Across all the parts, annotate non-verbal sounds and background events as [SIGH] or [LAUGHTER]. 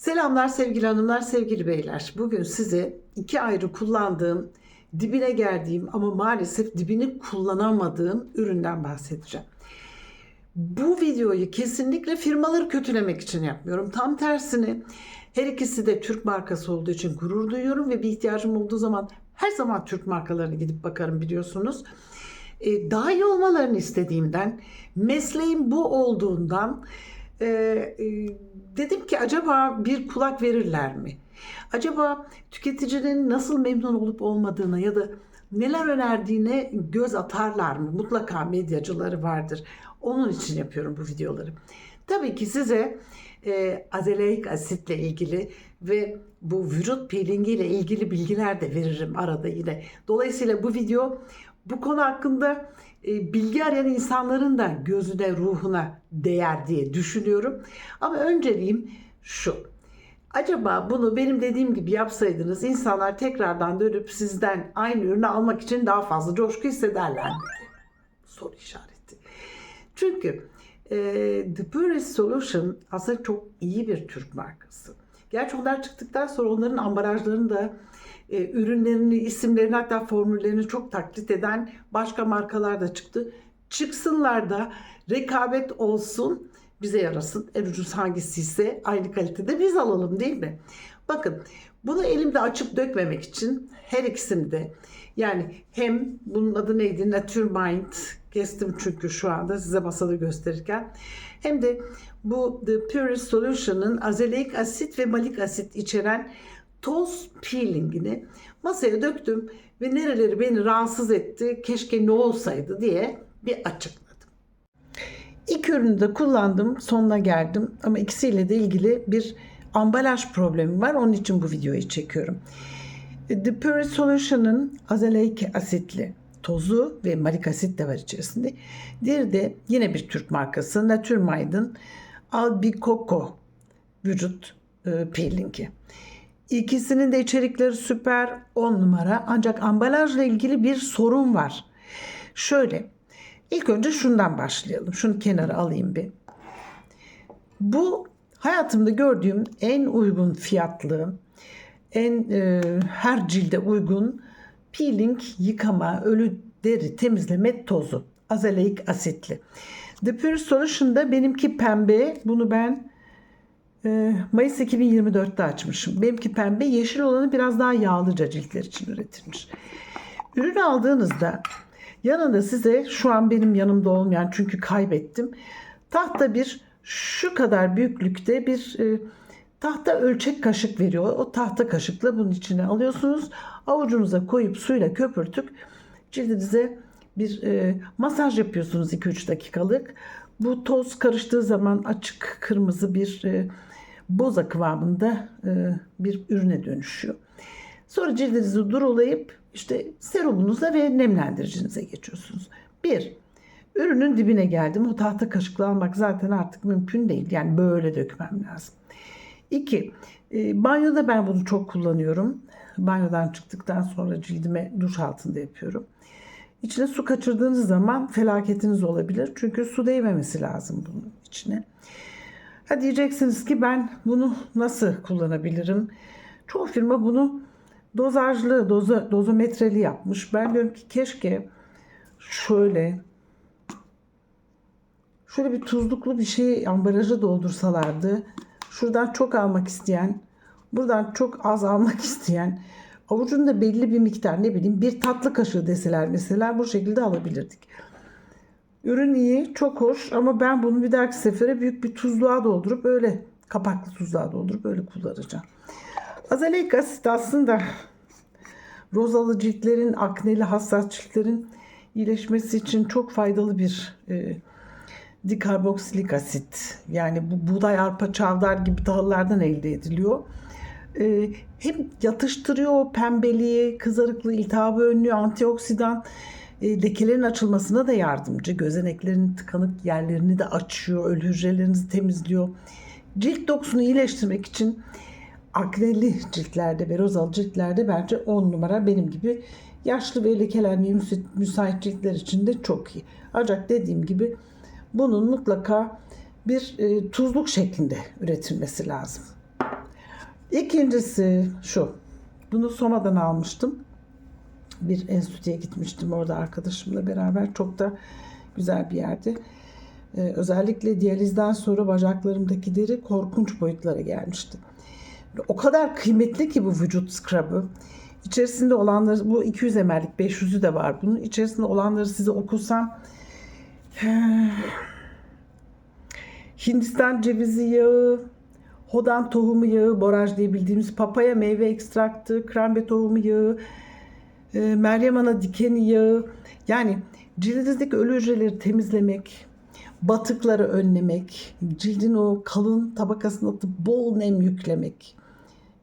Selamlar sevgili hanımlar, sevgili beyler. Bugün size iki ayrı kullandığım, dibine geldiğim ama maalesef dibini kullanamadığım üründen bahsedeceğim. Bu videoyu kesinlikle firmaları kötülemek için yapmıyorum. Tam tersine her ikisi de Türk markası olduğu için gurur duyuyorum ve bir ihtiyacım olduğu zaman her zaman Türk markalarına gidip bakarım biliyorsunuz. E, daha iyi olmalarını istediğimden, mesleğim bu olduğundan e, e, dedim ki acaba bir kulak verirler mi? Acaba tüketicinin nasıl memnun olup olmadığına ya da neler önerdiğine göz atarlar mı? Mutlaka medyacıları vardır. Onun için yapıyorum bu videoları. Tabii ki size e, azeleik asitle ilgili ve bu vücut peelingi ile ilgili bilgiler de veririm arada yine. Dolayısıyla bu video bu konu hakkında e, bilgi arayan insanların da gözüne, ruhuna değer diye düşünüyorum. Ama önceliğim şu. Acaba bunu benim dediğim gibi yapsaydınız insanlar tekrardan dönüp sizden aynı ürünü almak için daha fazla coşku hissederler mi? Soru işareti. Çünkü e, The Purist Solution aslında çok iyi bir Türk markası. Gerçi onlar çıktıktan sonra onların ambalajlarını da e, ürünlerini, isimlerini hatta formüllerini çok taklit eden başka markalar da çıktı. Çıksınlar da rekabet olsun, bize yarasın. En ucuz hangisi ise aynı kalitede biz alalım değil mi? Bakın bunu elimde açıp dökmemek için her ikisini de yani hem bunun adı neydi? Naturemind kestim çünkü şu anda size masada gösterirken hem de bu The Purest Solution'ın azeleik asit ve malik asit içeren toz peelingini masaya döktüm ve nereleri beni rahatsız etti, keşke ne olsaydı diye bir açıkladım. İlk ürünü de kullandım, sonuna geldim ama ikisiyle de ilgili bir ambalaj problemi var. Onun için bu videoyu çekiyorum. The Pure Solution'ın azeleik asitli tozu ve malik asit de var içerisinde. Diğeri de yine bir Türk markası Naturemind'ın Albicocco vücut e, peelingi. İkisinin de içerikleri süper 10 numara ancak ambalajla ilgili bir sorun var. Şöyle ilk önce şundan başlayalım. Şunu kenara alayım bir. Bu hayatımda gördüğüm en uygun fiyatlı, en e, her cilde uygun peeling, yıkama, ölü deri temizleme tozu. Azaleik asitli. The Pure Solution'da benimki pembe. Bunu ben Mayıs 2024'te açmışım. Benimki pembe. Yeşil olanı biraz daha yağlıca ciltler için üretilmiş. Ürün aldığınızda yanında size şu an benim yanımda olmayan çünkü kaybettim. Tahta bir şu kadar büyüklükte bir e, tahta ölçek kaşık veriyor. O tahta kaşıkla bunun içine alıyorsunuz. Avucunuza koyup suyla köpürtüp cildinize bir e, masaj yapıyorsunuz 2-3 dakikalık. Bu toz karıştığı zaman açık kırmızı bir e, boza kıvamında e, bir ürüne dönüşüyor. Sonra cildinizi durulayıp işte serumunuza ve nemlendiricinize geçiyorsunuz. Bir, ürünün dibine geldim. O tahta kaşıkla almak zaten artık mümkün değil. Yani böyle dökmem lazım. İki, e, banyoda ben bunu çok kullanıyorum. Banyodan çıktıktan sonra cildime duş altında yapıyorum. İçine su kaçırdığınız zaman felaketiniz olabilir. Çünkü su değmemesi lazım bunun içine. Ha diyeceksiniz ki ben bunu nasıl kullanabilirim? Çoğu firma bunu dozajlı, doza, dozometreli yapmış. Ben diyorum ki keşke şöyle şöyle bir tuzluklu bir şey ambalajı doldursalardı. Şuradan çok almak isteyen, buradan çok az almak [LAUGHS] isteyen avucunda belli bir miktar ne bileyim bir tatlı kaşığı deseler mesela bu şekilde alabilirdik. Ürün iyi, çok hoş ama ben bunu bir dahaki sefere büyük bir tuzluğa doldurup öyle kapaklı tuzluğa doldurup öyle kullanacağım. Azaleik asit aslında rozalı ciltlerin, akneli hassas ciltlerin iyileşmesi için çok faydalı bir e, dikarboksilik asit. Yani bu buğday, arpa, çavdar gibi tahıllardan elde ediliyor. E, hem yatıştırıyor o pembeliği, kızarıklığı, iltihabı önlüyor, antioksidan e, lekelerin açılmasına da yardımcı. Gözeneklerin tıkanık yerlerini de açıyor, ölü hücrelerinizi temizliyor. Cilt dokusunu iyileştirmek için akneli ciltlerde ve rozalı ciltlerde bence 10 numara benim gibi yaşlı ve lekelenmeye müsait ciltler için de çok iyi. Ancak dediğim gibi bunun mutlaka bir e, tuzluk şeklinde üretilmesi lazım. İkincisi şu. Bunu Soma'dan almıştım. Bir enstitüye gitmiştim orada arkadaşımla beraber. Çok da güzel bir yerdi. Ee, özellikle diyalizden sonra bacaklarımdaki deri korkunç boyutlara gelmişti. O kadar kıymetli ki bu vücut scrub'ı. İçerisinde olanları, bu 200 ml'lik 500'ü de var bunun. İçerisinde olanları size okusam [SIGHS] Hindistan cevizi yağı, hodan tohumu yağı, boraj diye bildiğimiz papaya meyve ekstraktı, krembe tohumu yağı, e, Meryem Ana dikeni yağı. Yani cildinizdeki ölü hücreleri temizlemek, batıkları önlemek, cildin o kalın tabakasına atıp bol nem yüklemek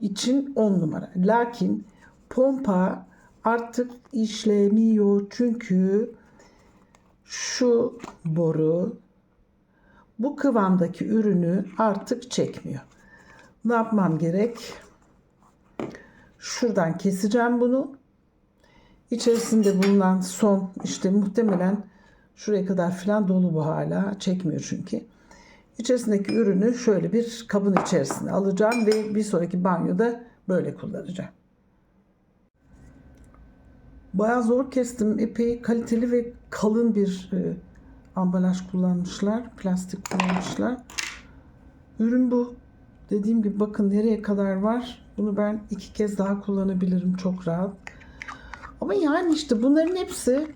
için on numara. Lakin pompa artık işlemiyor çünkü şu boru bu kıvamdaki ürünü artık çekmiyor. Ne yapmam gerek? Şuradan keseceğim bunu. İçerisinde bulunan son işte muhtemelen şuraya kadar falan dolu bu hala. Çekmiyor çünkü. İçerisindeki ürünü şöyle bir kabın içerisine alacağım ve bir sonraki banyoda böyle kullanacağım. Bayağı zor kestim. Epey kaliteli ve kalın bir e, ambalaj kullanmışlar. Plastik kullanmışlar. Ürün bu. Dediğim gibi bakın nereye kadar var. Bunu ben iki kez daha kullanabilirim çok rahat. Ama yani işte bunların hepsi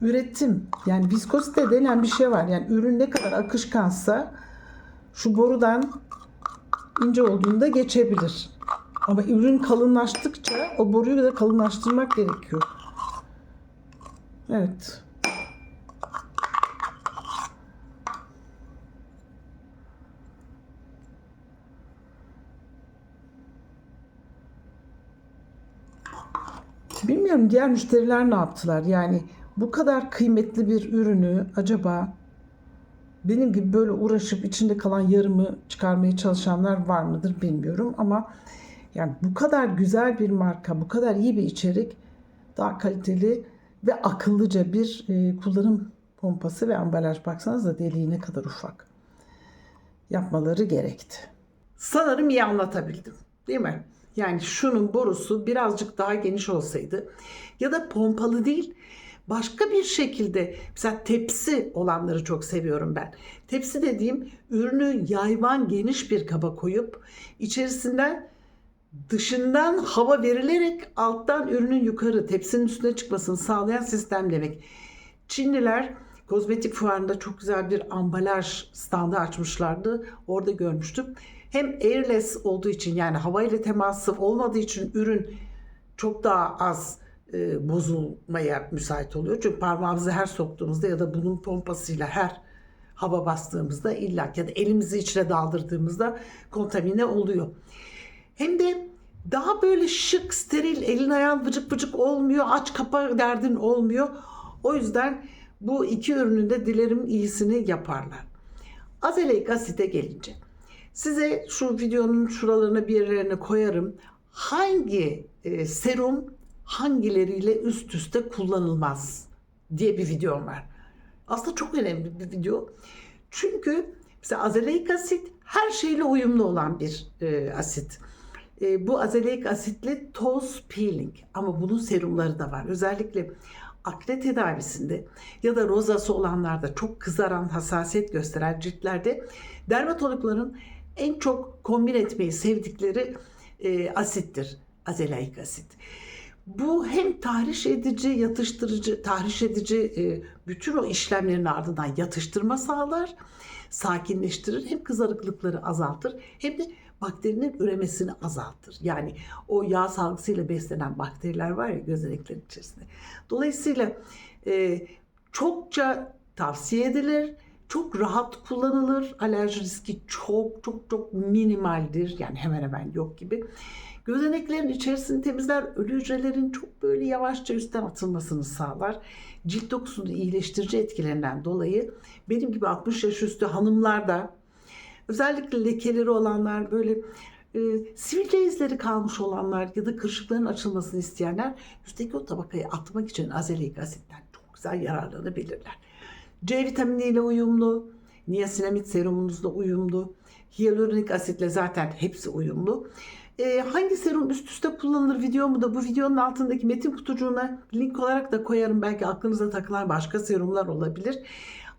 üretim. Yani viskozite denen bir şey var. Yani ürün ne kadar akışkansa şu borudan ince olduğunda geçebilir. Ama ürün kalınlaştıkça o boruyu da kalınlaştırmak gerekiyor. Evet. Bilmiyorum diğer müşteriler ne yaptılar? Yani bu kadar kıymetli bir ürünü acaba benim gibi böyle uğraşıp içinde kalan yarımı çıkarmaya çalışanlar var mıdır bilmiyorum ama yani bu kadar güzel bir marka, bu kadar iyi bir içerik, daha kaliteli ve akıllıca bir e, kullanım pompası ve ambalaj baksanıza deliği ne kadar ufak. Yapmaları gerekti. Sanırım iyi anlatabildim. Değil mi? Yani şunun borusu birazcık daha geniş olsaydı ya da pompalı değil başka bir şekilde mesela tepsi olanları çok seviyorum ben. Tepsi dediğim ürünü yayvan geniş bir kaba koyup içerisinden dışından hava verilerek alttan ürünün yukarı tepsinin üstüne çıkmasını sağlayan sistem demek. Çinliler kozmetik fuarında çok güzel bir ambalaj standı açmışlardı. Orada görmüştüm. Hem airless olduğu için yani hava ile teması olmadığı için ürün çok daha az e, bozulmaya müsait oluyor. Çünkü parmağımızı her soktuğumuzda ya da bunun pompasıyla her hava bastığımızda illa ya da elimizi içine daldırdığımızda kontamine oluyor. Hem de daha böyle şık, steril, elin ayağın vıcık vıcık olmuyor. Aç kapa derdin olmuyor. O yüzden bu iki ürünün de dilerim iyisini yaparlar. Azelaic asite gelince. Size şu videonun şuralarına bir yerlerine koyarım. Hangi e, serum hangileriyle üst üste kullanılmaz diye bir videom var. Aslında çok önemli bir video. Çünkü mesela azelaic asit her şeyle uyumlu olan bir e, asit. E, bu azelaic asitli toz peeling ama bunun serumları da var. Özellikle akne tedavisinde ya da rozası olanlarda çok kızaran hassasiyet gösteren ciltlerde dermatologların en çok kombin etmeyi sevdikleri e, asittir. Azelaic asit. Bu hem tahriş edici, yatıştırıcı, tahriş edici e, bütün o işlemlerin ardından yatıştırma sağlar, sakinleştirir, hem kızarıklıkları azaltır hem de bakterinin üremesini azaltır. Yani o yağ salgısıyla beslenen bakteriler var ya gözeneklerin içerisinde. Dolayısıyla e, çokça tavsiye edilir. Çok rahat kullanılır. Alerji riski çok çok çok minimaldir. Yani hemen hemen yok gibi. Gözeneklerin içerisini temizler, ölü hücrelerin çok böyle yavaşça üstten atılmasını sağlar. Cilt dokusunu iyileştirici etkilerinden dolayı benim gibi 60 yaş üstü hanımlar da özellikle lekeleri olanlar böyle e, sivilce izleri kalmış olanlar ya da kırışıkların açılmasını isteyenler üstteki o tabakayı atmak için azelaic asitten çok güzel yararlanabilirler. C vitaminiyle uyumlu, niasinamid serumunuzla uyumlu. Hyaluronik asitle zaten hepsi uyumlu. Ee, hangi serum üst üste kullanılır videomu da bu videonun altındaki metin kutucuğuna link olarak da koyarım. Belki aklınıza takılan başka serumlar olabilir.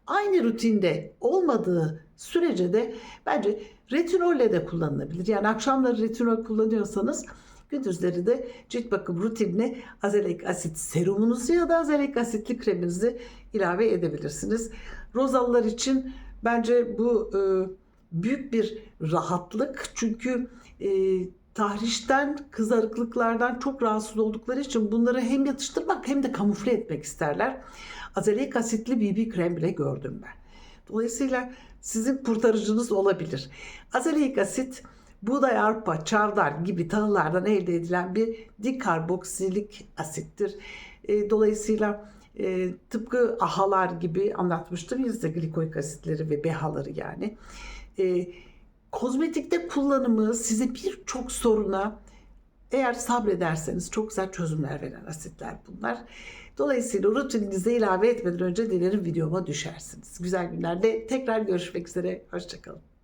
Aynı rutinde olmadığı sürece de bence retinolle de kullanılabilir. Yani akşamları retinol kullanıyorsanız gündüzleri de cilt bakım rutinine azelik asit serumunuzu ya da azelik asitli kreminizi ilave edebilirsiniz. Rozalılar için bence bu e, büyük bir rahatlık. Çünkü e, tahrişten, kızarıklıklardan çok rahatsız oldukları için bunları hem yatıştırmak hem de kamufle etmek isterler. Azelik asitli BB krem bile gördüm ben. Dolayısıyla sizin kurtarıcınız olabilir. Azelik asit buğday, arpa, çavdar gibi tahıllardan elde edilen bir dikarboksilik asittir. E, dolayısıyla e, tıpkı ahalar gibi anlatmıştım ya glikoik asitleri ve BHA'ları yani. E, kozmetikte kullanımı size birçok soruna eğer sabrederseniz çok güzel çözümler veren asitler bunlar. Dolayısıyla rutininize ilave etmeden önce dilerim videoma düşersiniz. Güzel günlerde tekrar görüşmek üzere. Hoşçakalın.